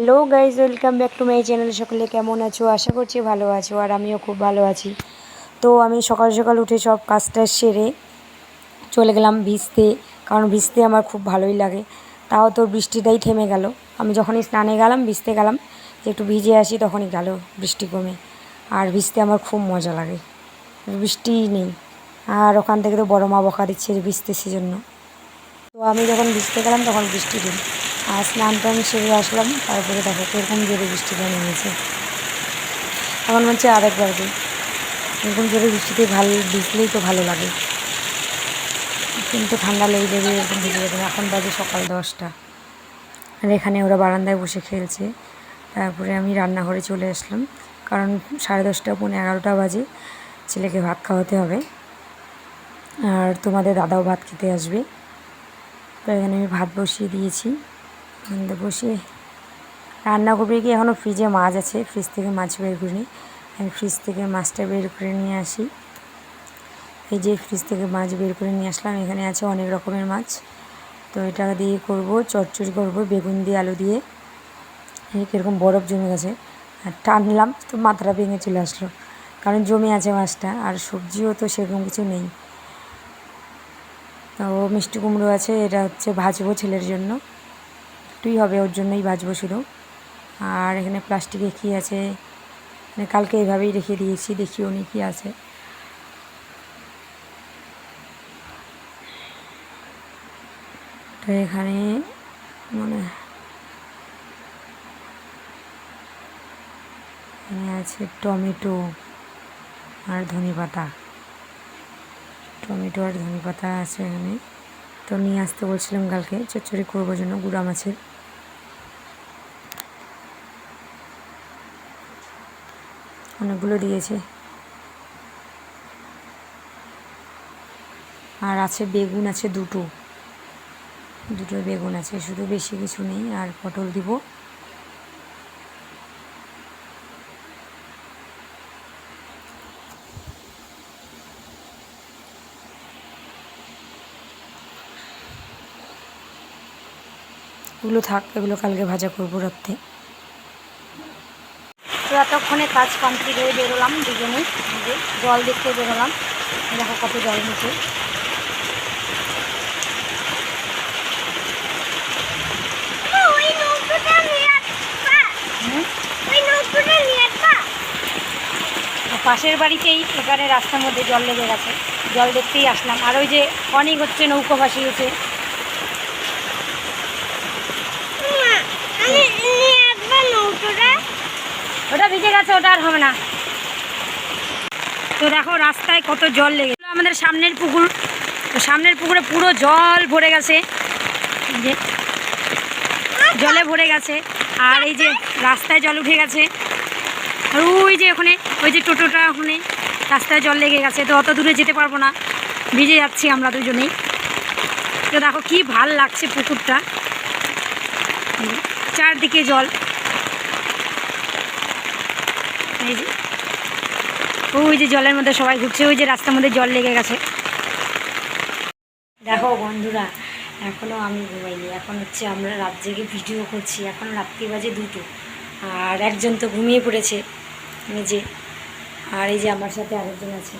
Hello guys welcome back to my channel সকলে কেমন আছো? আশা করছি ভালো আছো আর আমিও খুব ভালো আছি। তো আমি সকাল সকাল উঠে সব কাজটা সেরে চলে গেলাম ভিজতে, কারণ ভিজতে আমার খুব ভালোই লাগে। তাও তো বৃষ্টিটাই থেমে গেল। আমি যখনই স্নানে গেলাম, ভিজতে গেলাম যে একটু ভিজে আসি তখনই গেল বৃষ্টি কমে। আর ভিজতে আমার খুব মজা লাগে। বৃষ্টিই নেই। আর ওখান থেকে তো বড় মা বকা দিচ্ছে ভিজতে সেজন্য তো আমি যখন ভিজতে গেলাম তখন বৃষ্টি দিন আর স্নান টান সেরে আসলাম, তারপরে দেখো কীরকম জোরে বৃষ্টিটা নেমেছে এখন মনে হচ্ছে আরেক বাজে এরকম জোরে বৃষ্টিতে ভালো, ভিজলেই তো ভালো লাগে। কিন্তু ঠান্ডা লেগে যাবে এরকম ভিজে যাবে এখন বাজে সকাল দশটা। আর এখানে ওরা বারান্দায় বসে খেলছে। তারপরে আমি রান্নাঘরে চলে আসলাম। কারণ সাড়ে দশটা, পৌনে এগারোটা বাজে। ছেলেকে ভাত খাওয়াতে হবে। আর তোমাদের দাদাও ভাত খেতে আসবে। তো এখানে আমি ভাত বসিয়ে দিয়েছি। এখানে বসিয়ে রান্না করবে কি? এখনও ফ্রিজে মাছ আছে। ফ্রিজ থেকে মাছ বের করে নিই আমি ফ্রিজ থেকে মাছটা বের করে নিয়ে আসি। এই যে ফ্রিজ থেকে মাছ বের করে নিয়ে আসলাম। এখানে আছে অনেক রকমের মাছ। তো এটা দিয়ে করব, চচ্চড়ি করব, বেগুন দিয়ে, আলু দিয়ে। কীরকম বরফ জমে গেছে। আর টানলাম, তো মাথাটা ভেঙে চলে আসলো। কারণ জমে আছে মাছটা, আর সবজিও তো সেরকম কিছু নেই। তো মিষ্টি কুমড়ো আছে, এটা হচ্ছে ভাজবো ছেলের জন্য। একটুই হবে, ওর জন্যই ভাজবো শুধু। আর এখানে প্লাস্টিকে কী আছে। মানে কালকে এইভাবেই রেখে দিয়েছি দেখি উনি কী আছে। তো এখানে মানে এখানে আছে টমেটো আর ধনে পাতা। টমেটো আর ধনে পাতা আছে এখানে। তো নিয়ে আসতে বলছিলাম কালকে, চচ্চড়ি করব জন্য, গুঁড়া মাছের। অনেকগুলো দিয়েছে। আর আছে বেগুন আছে দুটো। দুটো বেগুন আছে, শুধু বেশি কিছু নেই, আর পটল দিব। এগুলো থাক, এগুলো কালকে ভাজা করব রাত্রে। তো এতক্ষণে কাজ কমপ্লিট হয়ে বেরোলাম দুজনে যে জল দেখতে বেরোলাম দেখো কত জল নিচে পাশের বাড়িতেই এখানে রাস্তার মধ্যে জল লেগে গেছে। জল দেখতেই আসলাম। আর ওই যে অনেক হচ্ছে নৌকো ভাসিয়েছে ওটা ভিজে গেছে ওটা আর হবে না। তো দেখো রাস্তায় কত জল লেগে আমাদের সামনের পুকুর। তো সামনের পুকুরে পুরো জল ভরে গেছে। জলে ভরে গেছে। আর এই যে রাস্তায় জল উঠে গেছে। আর ওই যে ওখানে, ওই যে টোটোটা ওখানে রাস্তায় জল লেগে গেছে। তো অত দূরে যেতে পারব না। ভিজে যাচ্ছি আমরা দুজনেই। তো দেখো কি ভালো লাগছে পুকুরটা। চারদিকে জল। এই যে। ওই যে জলের মধ্যে সবাই ঘুরছে, ওই যে রাস্তার মধ্যে জল লেগে গেছে। দেখো বন্ধুরা এখনও আমি ঘুমাইনি, এখন হচ্ছে আমরা রাত জেগে ভিডিও করছি, এখন রাত্রি বাজে দুটো, আর একজন তো ঘুমিয়ে পড়েছে নিজে আর এই যে আমার সাথে আরেকজন আছে।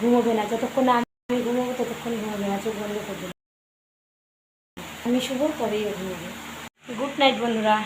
ঘুমোবে না, যতক্ষণ না আমি ঘুমোবো ততক্ষণ ঘুমোবে না, চোখ বন্ধ করবে। আমি শুভ পরেই ঘুমোবে। গুড নাইট বন্ধুরা।